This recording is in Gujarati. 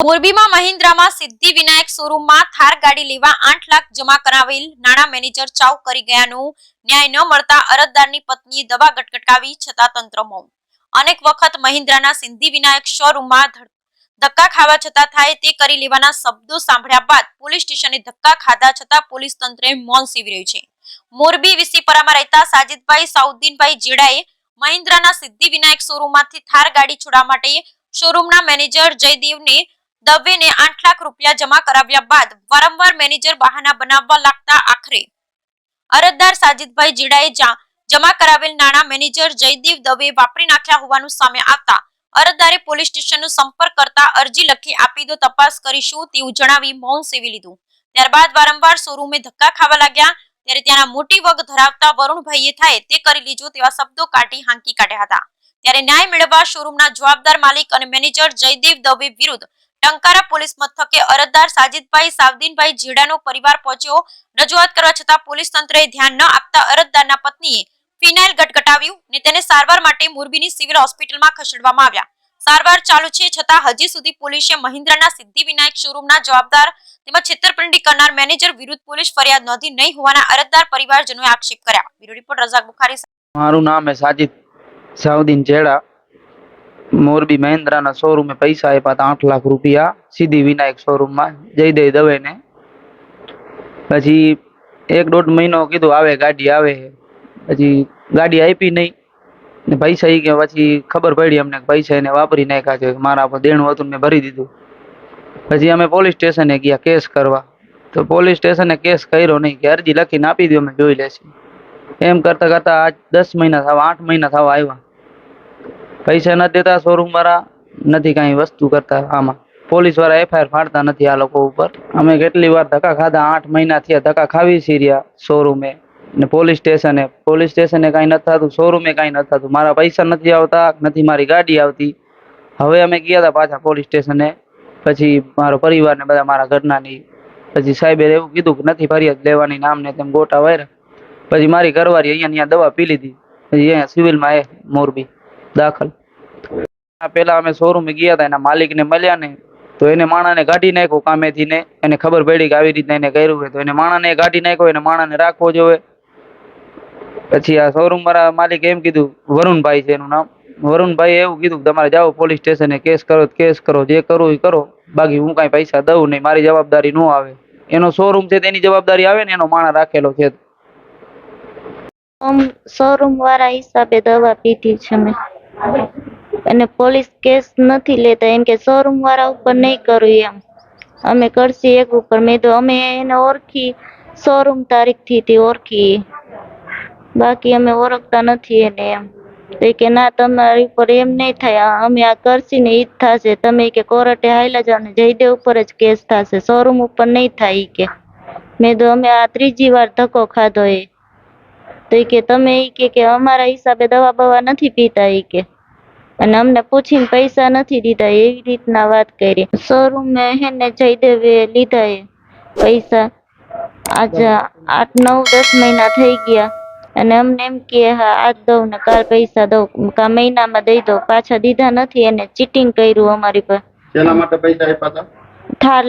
મોરબીમાં મહિન્દ્રામાં સિદ્ધિ વિનાયક શોરૂમમાં થાર ગાડી લેવા આઠ લાખ જમા કરાવેલ. નાણાં મેનેજર ચાવ કરી ગયાનું. ન્યાય ન મળતા અરજદારની પત્નીએ દવા ગટગટાવી, છતાં તંત્ર મૌન. અનેક વખત મહિન્દ્રાના સિદ્ધિ વિનાયક શોરૂમમાં ધક્કા ખાવા છતાં થાય તે કરી લેવાના શબ્દો સાંભળ્યા બાદ પોલીસ સ્ટેશને ધક્કા ખાધા છતાં પોલીસ તંત્રે મૌન સેવી રહ્યું છે. મોરબી વિસીપરામાં રહેતા સાજિદભાઈ સાઉદ્દીનભાઈ જેડાએ મહિન્દ્રાના સિદ્ધિ વિનાયક શોરૂમમાંથી થાર ગાડી છોડવા માટે શોરૂમના મેનેજર જયદેવને દવેને આઠ લાખ રૂપિયા જમા કરાવ્યા બાદ વારંવાર મેનેજર બહાના બનાવવા લાગતા આખરે. અરજદાર સાજિદભાઈ જીડાએ જમા કરાવેલ નાણાં મેનેજર જયદેવ દવે વાપરી નાખ્યા હોવાનું સામે આવતા અરજદારે પોલીસ સ્ટેશનનો સંપર્ક કરતા અરજી લખી આપી દો, તપાસ કરીશું તેવું જણાવી મૌન સેવી લીધું. ત્યારબાદ વારંવાર શોરૂમે ધક્કા ખાવા લાગ્યા. ત્યારે ત્યાંના મોટી વગ ધરાવતા વરુણભાઈએ થાય તે કરી લીજો તેવા શબ્દો કાઢી હાંકી કાઢ્યા હતા. ત્યારે ન્યાય મેળવવા શોરૂમના જવાબદાર માલિક અને મેનેજર જયદેવ દવે વિરુદ્ધ ટંકારા પોલીસ મથકે અરજદાર સાજિદભાઈ સાવદીનભાઈ જીડાનો પરિવાર પહોંચ્યો. રજૂઆત કરવા છતાં પોલીસ તંત્રએ ધ્યાન ન આપતા અરજદારના પત્નીએ ફિનાઇલ ગટગટાવ્યું ને તેને સારવાર માટે મોરબીની સિવિલ હોસ્પિટલમાં ખસેડવામાં આવ્યા. સારવાર ચાલુ છે છતાં હજી સુધી પોલીસે મહિન્દ્રાના સિદ્ધિ વિનાયક શોરૂમના જવાબદાર તેમજ છેતરપિંડી કરનાર મેનેજર વિરુદ્ધ પોલીસ ફરિયાદ નોંધી નહીં હોવાના અરજદાર પરિવારજનોએ આક્ષેપ કર્યા. બ્યુરો રિપોર્ટ રઝાક બુખારી મારું નામ હે સાઉદીન જેડા મોરબી મહેન્દ્રાના શોરૂમે પૈસા આપ્યા હતા આઠ લાખ રૂપિયા. સીધી વિનાયક શોરૂમમાં જયદેવ દવેને. પછી એક દોઢ મહિનો કીધું, આવે, ગાડી આવે. પછી ગાડી આપી નહીં. ને પૈસા એ કે પછી ખબર પડી અમને પૈસા એને વાપરી નાખ્યા છે. મારા પર દેણું હતું ને મેં ભરી દીધું. પછી અમે પોલીસ સ્ટેશને ગયા કેસ કરવા. તો પોલીસ સ્ટેશને કેસ કર્યો નહીં કે અરજી લખીને આપી દો અમે જોઈ લેશું. એમ કરતા કરતા આજ દસ મહિના થવા, આઠ મહિના થવા આવ્યા. પૈસા નથી દેતા શોરૂમ વાળા નથી કાંઈ વસ્તુ કરતા આમાં. પોલીસવાળા એફઆઈઆર ફાડતા નથી આ લોકો ઉપર. અમે કેટલી વાર ધક્કા ખાધા, આઠ મહિના થયા ધક્કા ખાવી છીએ રહ્યા શોરૂમે ને પોલીસ સ્ટેશને પોલીસ સ્ટેશને કાંઈ નથી થતું શોરૂમે કાંઈ નથી થતું. મારા પૈસા નથી આવતા, નથી મારી ગાડી આવતી. હવે અમે ગયા હતા પાછા પોલીસ સ્ટેશને પછી મારો પરિવાર ને બધા મારા ઘરનાની, પછી સાહેબે એવું કીધું કે નથી ફરિયાદ લેવાની નામ ને તેમ ગોટા વાયરા. પછી મારી ઘરવાળી ને અહીંયા દવા પી લીધી. પછી અહીંયા સિવિલમાં એ મોરબી. દાખલ. પેલા અમે શોરૂમે ગયા હતા, એના માલિકને મળ્યા ને, તો એને માણાને કાઢી નાખ્યો કામેથી ને, એને ખબર પડી કે આવી રીતના એને કર્યું હોય તો એને માણાને કાઢી નાખ્યો, એને માણાને રાખવો જોઈએ પછી આ શોરૂમ વાળા માલિક એમ કીધું, વરુણભાઈ છે એનું નામ. વરુણભાઈ એવું કીધું તમારે જાઓ પોલીસ સ્ટેશને, કેસ કરો કેસ કરો, જે કરવું એ કરો. બાકી હું કાંઈ પૈસા દઉં નહીં, મારી જવાબદારી ન આવે. એનો શોરૂમ છે તેની જવાબદારી આવે ને, એનો માણા રાખેલો છે. શોરૂમ વાળા હિસાબે દવા પીધી છે મેં અને પોલીસ કેસ નથી લેતા, એમ કે શોરૂમ વાળા ઉપર નહીં કર્યું એમ. અમે કરશી એક ઉપર. મેં તો, અમે એને ઓળખી, શોરૂમ તારીખથી થી ઓળખી. બાકી અમે ઓળખતા નથી એને એમ. તો કે, ના, તમારી ઉપર એમ નહીં થાય. અમે આ કરશી ને ઈ જ થશે. તમે કે કોર્ટે હાલ્યા જાઓ ને જયદેવ ઉપર જ કેસ થશે. શોરૂમ ઉપર નહીં થાય કે. મેં તો, અમે આ ત્રીજી વાર ધક્કો ખાધો એ. તો એ કે તમે એ કે કે અમારા હિસાબે દવા બવા નથી પીતા એ કે. અને અમને પૂછીને પૈસા નથી દીધા એવી રીતના વાત કરી. શોરૂમ હે ને જયદેવે લીધા એ પૈસા. આજે આઠ નવ દસ મહિના થઈ ગયા. અને અમને એમ કે હા આજ દઉં ને કાલ પૈસા દઉં. કા મહિનામાં દઈ દઉં. પાછા દીધા નથી એને ચીટિંગ કર્યું અમારી પર. શેના માટે પૈસા આપ્યા હતા? ઠાર